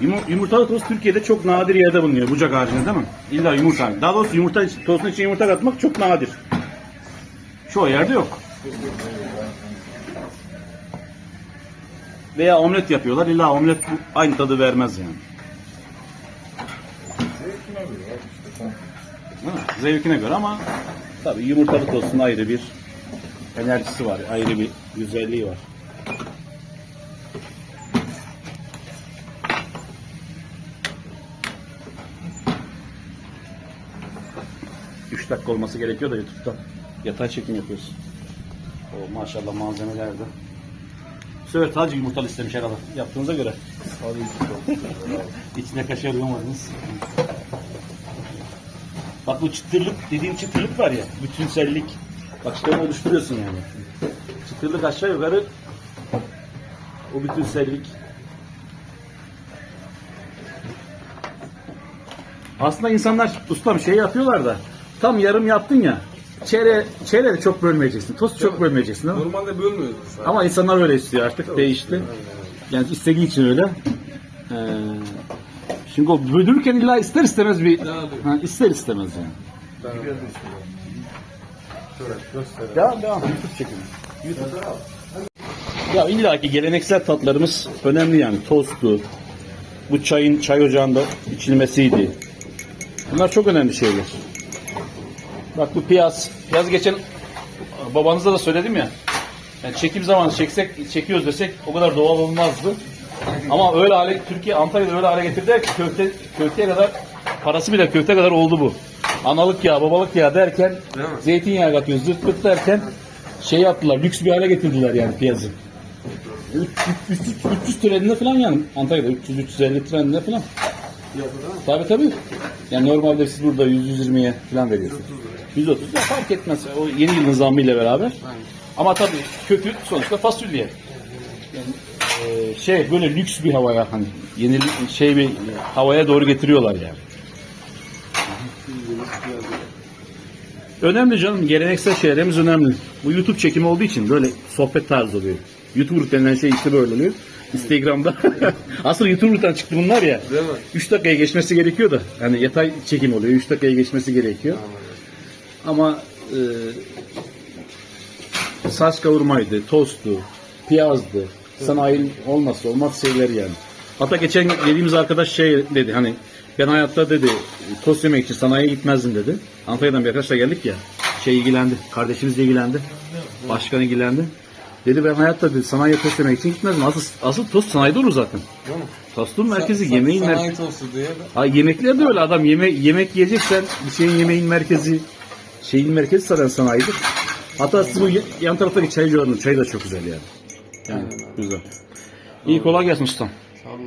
Yumu- Yumurtalı tost Türkiye'de çok nadir yerde bulunuyor bucak haricinde değil mi? İlla yumurta. Daha doğrusu yumurta tostun içine yumurta katmak çok nadir. Çoğu yerde yok. Veya omlet yapıyorlar. İlla omlet aynı tadı vermez yani. Zevkine göre ama tabii yumurtalı tostun ayrı bir enerjisi var. Ayrı bir güzelliği var. Üç dakika olması gerekiyor da YouTube'da. Yatay çekim yapıyoruz. O maşallah malzemeler de. Söyle sadece yumurtalı istemiş herhalde. Yaptığınıza göre. İçine kaşar yoğmadınız. Bak bu çıtırlık dediğim çıtırlık var ya. Bütünsellik. Bak işte onu oluşturuyorsun yani. Çıtırlık aşağı yukarı o bütünsellik. Aslında insanlar ustam şey yapıyorlar da tam yarım yaptın ya çeyre, çeyre de çok bölmeyeceksin. Tostu çok bölmeyeceksin mi? Normalde bölmüyoruz. zaten. Ama insanlar öyle istiyor artık değişti. Yani istediği için öyle. Ee, şimdi o bölürken illa ister istemez bir ha, ister istemez yani. Ben. Devam devam. YouTube çekimi. Ya illa ki geleneksel tatlarımız önemli yani. Tostu, bu çayın çay ocağında içilmesiydi. Bunlar çok önemli şeyler. Bak bu piyaz. Piyaz geçen babanıza da söyledim ya. Yani çekim zamanı çeksek, çekiyoruz desek o kadar doğal olmazdı. Ama öyle hale, Türkiye Antalya'da öyle hale getirdiler ki köfte, köfteye kadar parası bile köfte kadar oldu bu. Analık yağı, babalık yağı derken zeytinyağı katıyoruz, zırt pırt derken şey yaptılar, lüks bir hale getirdiler yani piyazı. 300, 300 treninde falan yani Antalya'da 300-350 treninde falan. Tabii tabii. Yani normalde siz burada 100-120'ye falan veriyorsunuz. 130 ya fark etmez. O yeni yılın zammıyla beraber. Ama tabii kökü sonuçta fasulye. Yani, e, şey böyle lüks bir havaya hani yeni şey bir havaya doğru getiriyorlar yani. Önemli canım. Geleneksel şeylerimiz önemli. Bu YouTube çekimi olduğu için böyle sohbet tarzı oluyor. YouTuber denilen şey işte böyle oluyor. Instagram'da. Asıl YouTuber'dan çıktı bunlar ya. Değil mi? 3 dakikaya geçmesi gerekiyor da. Hani yatay çekim oluyor. 3 dakikaya geçmesi gerekiyor. Ama e, saç kavurmaydı, tostu, piyazdı. Sanayi olmazsa olmaz şeyler yani. Hatta geçen dediğimiz arkadaş şey dedi hani ben hayatta dedi tost yemek için sanayiye gitmezdim dedi. Antalya'dan bir arkadaşla geldik ya. Şey ilgilendi. Kardeşimiz de ilgilendi. Başkan ilgilendi. Dedi ben hayatta dedi sanayiye tost yemek için gitmezdim. Asıl, asıl tost sanayide olur zaten. Değil mi? Tostun merkezi Sa- yemeğin sanayi merkezi. tostu diye. Ha yemekler de öyle adam yeme yemek yiyeceksen bir şeyin yemeğin merkezi şeyin merkezi zaten sanayidir. Hatta siz bu y- yan taraftaki çay gördünüz. Çay da çok güzel yani. Yani güzel. İyi kolay gelsin ustam. Sağ olun.